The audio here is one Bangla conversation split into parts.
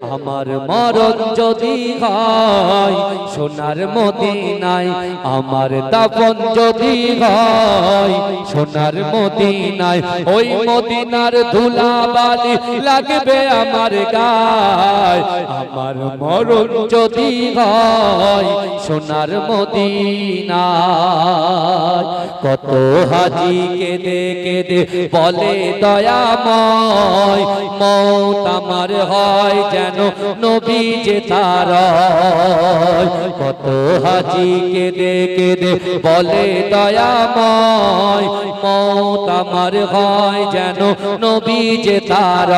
আমার মরণ যদি হয়, সোনার মদিনায় আমার দাপন যদি হয়, সোনার মদিনায় ওই মদিনার ধুলা বালি লাগবে আমার গায়। আমার মরণ যদি হয়, সোনার মদিনায় কত হাজি কেঁদে কেঁদে বলে দয়াময়, মৌত আমার হয় যেন নবী যে তার কত হাজি কেঁদে কেঁদে বলে দয়াময়, মৌত আমার হয় যেন নবী যে তার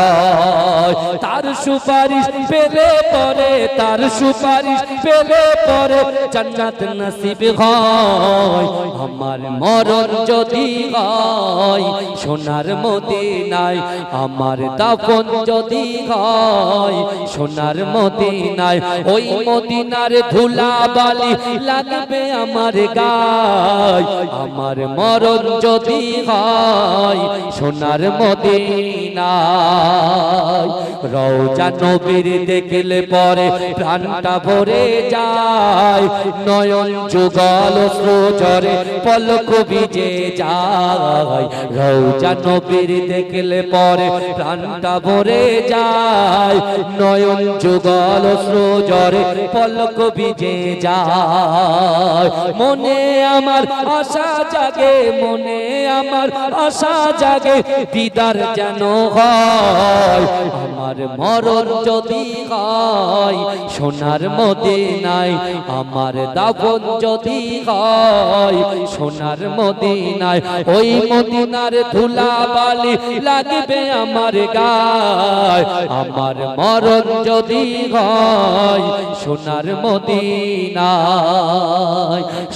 তার সুপারিশ পেলে পরে, তার সুপারিশ পেলে পরে জান্নাত নসিব হয়। আমার মরণ যদি হয়, সোনার মদিনায় আমার দাফন যদি হয়, সোনার মদিনায় ওই মদিনার ধুলা বালি লাগবে আমার গায়। আমার মরণ যদি হয় সোনার মদিনায়। রওজা নবীর দেখলে পরে প্রাণটা ভরে যায়। নয়ন যুগল সুজরে পলক বিজে যায়। রওজা নবীর দেখলে পরে প্রাণটা ভরে যায়। নয়ন যুগল সুজরে পলক বিজে যায়। মনে আমার আশা জাগে, মনে আমার আশা জাগে, দিদার যেন হয়। আমার মরণ যদি হয়, সোনার মদিনায় আমার দাফন যদি হয়, সোনার মদিনায় ওই মদিনার ধুলা বালি লাগবে আমার গায়। আমার মরণ যদি হয়, সোনার মদিনায়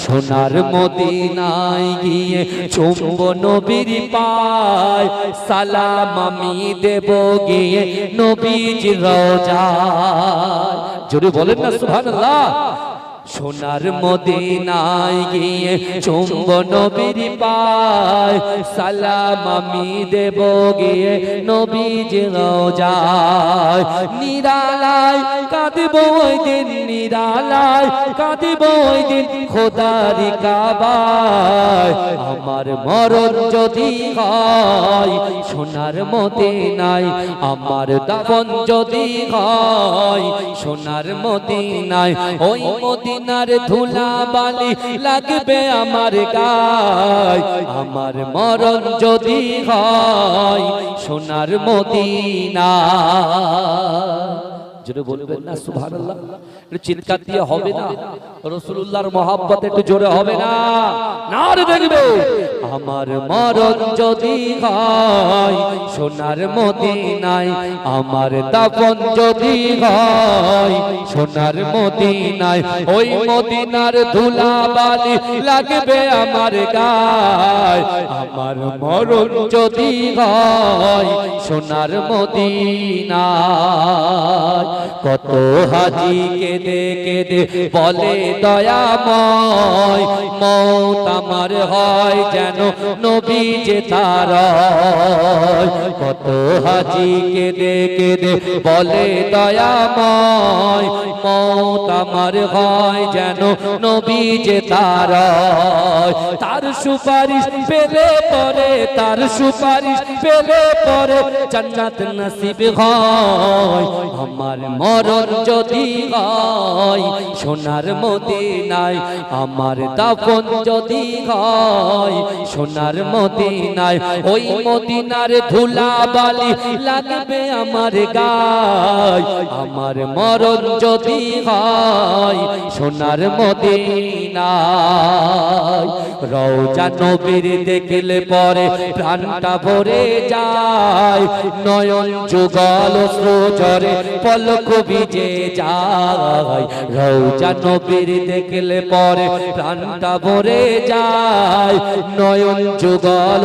সোনার মদিনায় গিয়ে চুম্ব নবীর পায়। সালাম আমি দেব গিয়ে নবীজ রোজা জোরে বলেন না, সুবহানাল্লাহ। সোনার মদিনায় গিয়ে চুম্ব নবীর পায়। সালাম আমি দেব গিয়ে নবীজ রোজায়। নিরালায় কাঁদব ওই দিন নিরালায়, কাঁদব ওই দিন খোদারি কাবায়। আমার মরণ যদি হয়, সোনার মদিনায় আমার দাফন যদি হয়, সোনার মদিনায় ওই মদিনার ধুলা বালি লাগবে আমার গায়। আমার মরণ যদি হয়, সোনার মদিনায় জোরে বলবেন না সুবহানাল্লাহ। একটু চিৎকার দিয়ে হবে না। রাসূলুল্লাহর মহব্বত একটু জোরে হবে না। না। রে দেখবে। আমার মরণ যদি হয় সোনার মদিনায় আমার দাফন যদি হয় সোনার মদিনায় ওই মদিনার ধুলা বালি লাগবে আমার গায়। আমার মরণ যদি হয় সোনার মদিনায় কত হাজি কেঁদে কেঁদে বলে দয়াময়, মৌত আমার হয় যেন নবী যে তার কত হাজি কেঁদে কেঁদে বলে দয়াময়, মৌত আমার হয় যেন নবী যে তার তার সুপারিশ পেলে পরে, তার সুপারিশ পেলে পরে, জান্নাত নসিব হয়। আমার মরণ যদি হয়, সোনার মদিনায়, আমার দাফন যদি হয়, সোনার মদিনায়, ওই মদিনার ধুলা বালি লাগবে আমার গায়। আমার মরণ যদি হয়, সোনার মদিনায়, রওজা নবীর দেখলে পরে প্রাণটা ভরে যায়। নয়ন যুগল সুজরে পলক বিজে যায় রৌজা নবীর দেখলে পরে প্রাণটা ভরে যায়। নয়ন যুগল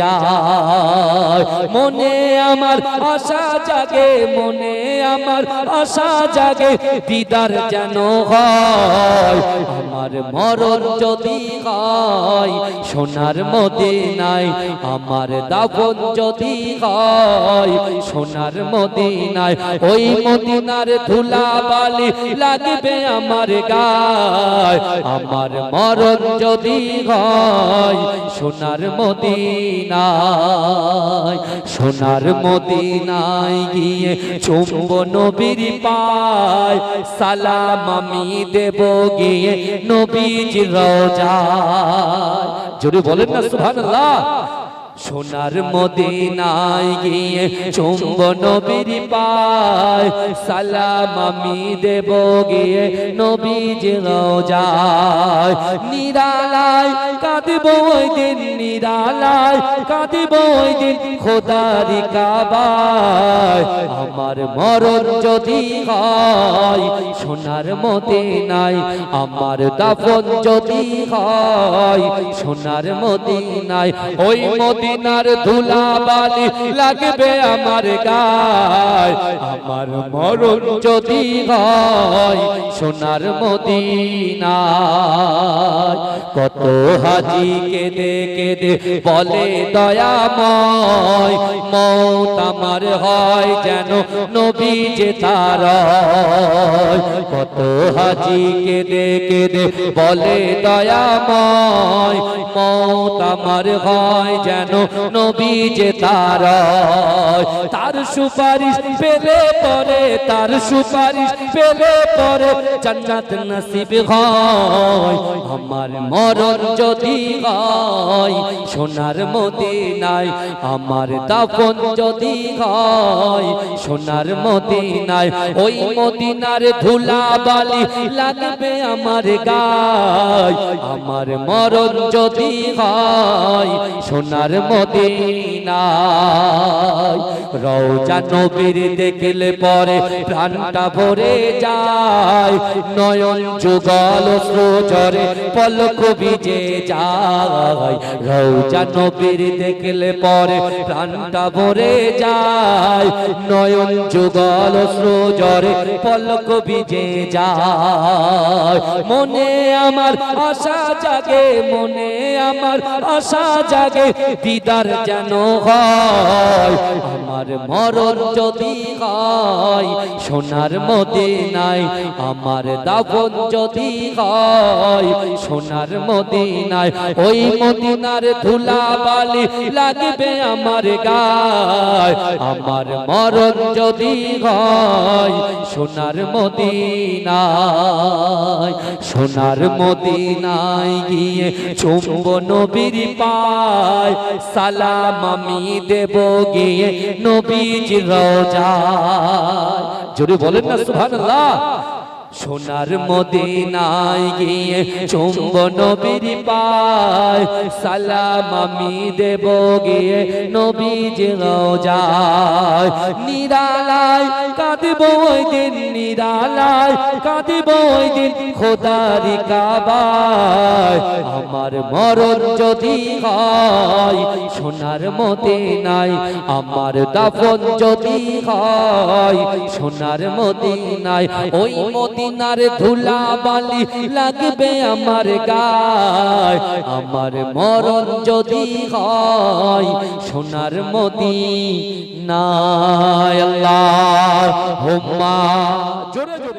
যায়। মনে আমার আশা জাগে, মনে আমার আশা জাগে, দিদার যেন হয়। আমার মরণ যদি হয়, সোনার মদিনায় আমার দাফন যদি হয়, সোনার মদিনায়, ওই মদিনার ধুলা বালি লাগবে আমার গায়। আমার মরণ যদি হয় সোনার মদিনায় সোনার মদিনায় গিয়ে চুম্ব নবীর পায়। সালাম আমি দেব গিয়ে নবীজ রোজায়। জোরে বলেন না, সুবহানাল্লাহ। সোনার মদিনায় গিয়ে চুম্ব নবীর পায়, সালাম আমি দেব গিয়ে নবীজ রোজায়। নিরালায় কাঁদব ওই দিন, নিরালায় কাঁদব ওই দিন খোদারি কাবায়। আমার মরণ যদি হয় সোনার মদিনায়, আমার দাফন যদি হয় সোনার মদিনায়, ওই মদিনার ধুলা বালি লাগবে আমার গায়। আমার মরণ যদি হয় সোনার মদিনায়, কত হাজি কেঁদে কেঁদে বলে দয়াময়। মৌত আমার হয় যেন নবী যে তার কত হাজি কেঁদে কেঁদে বলে দয়াময়। মৌত আমার হয় যেন নবী যে তার তার সুপারিশ পেলে পরে, তার সুপারিশ পেলে পরে জান্নাত নসিব হয়। আমার মরণ যদি হয়, সোনার মদিনায় আমার দাফন যদি হয়, সোনার মদিনায় ওই মদিনার ধুলা বালি লাগবে আমার গায়। আমার মরণ যদি হয় সোনার মদিনায়। রওজা নবীর দেখলে পরে প্রাণটা ভরে যায়। নয়ন যুগল সৃজরে পলক বিজে যায়। রওজা নবীর দেখলে পরে প্রাণটা ভরে যায়। নয়ন যুগল সৃজরে পলক বিজে যায়। মনে আমার আশা জাগে, মনে আমার আশা জাগে। দিদার যেন হয়। আমার মরণ যদি হয়, সোনার মদিনায় আমার দাফন যদি হয়, সোনার মদিনায় ওই মদিনার ধুলা বালি লাগবে আমার গায়। আমার মরণ যদি হয়, সোনার মদিনায় সোনার মদিনায় গিয়ে চুম্ব নবীর পায়, সালাম আমি দেব গিয়ে নবীজ রোজায়। জোরে বলেন না সুবহানাল্লাহ। সোনার মদিনায় গিয়ে চুম্ব নবীর পায়, সালাম আমি দেব গিয়ে নবীজ রোজায় নিরালায় কাঁদব ওই দিন নিরালায় কাঁদব ওই দিন খোদারি কাবায়। আমার মরণ যদি হয় সোনার মদিনায়, আমার দাফন যদি হয় সোনার মদিনায়, ওই মদিনার ধুলা বালি লাগবে আমার গায়। আমার মরণ যদি হয় সোনার মদিনায় আল্লাহ, হোম্মা। জোরে জোরে।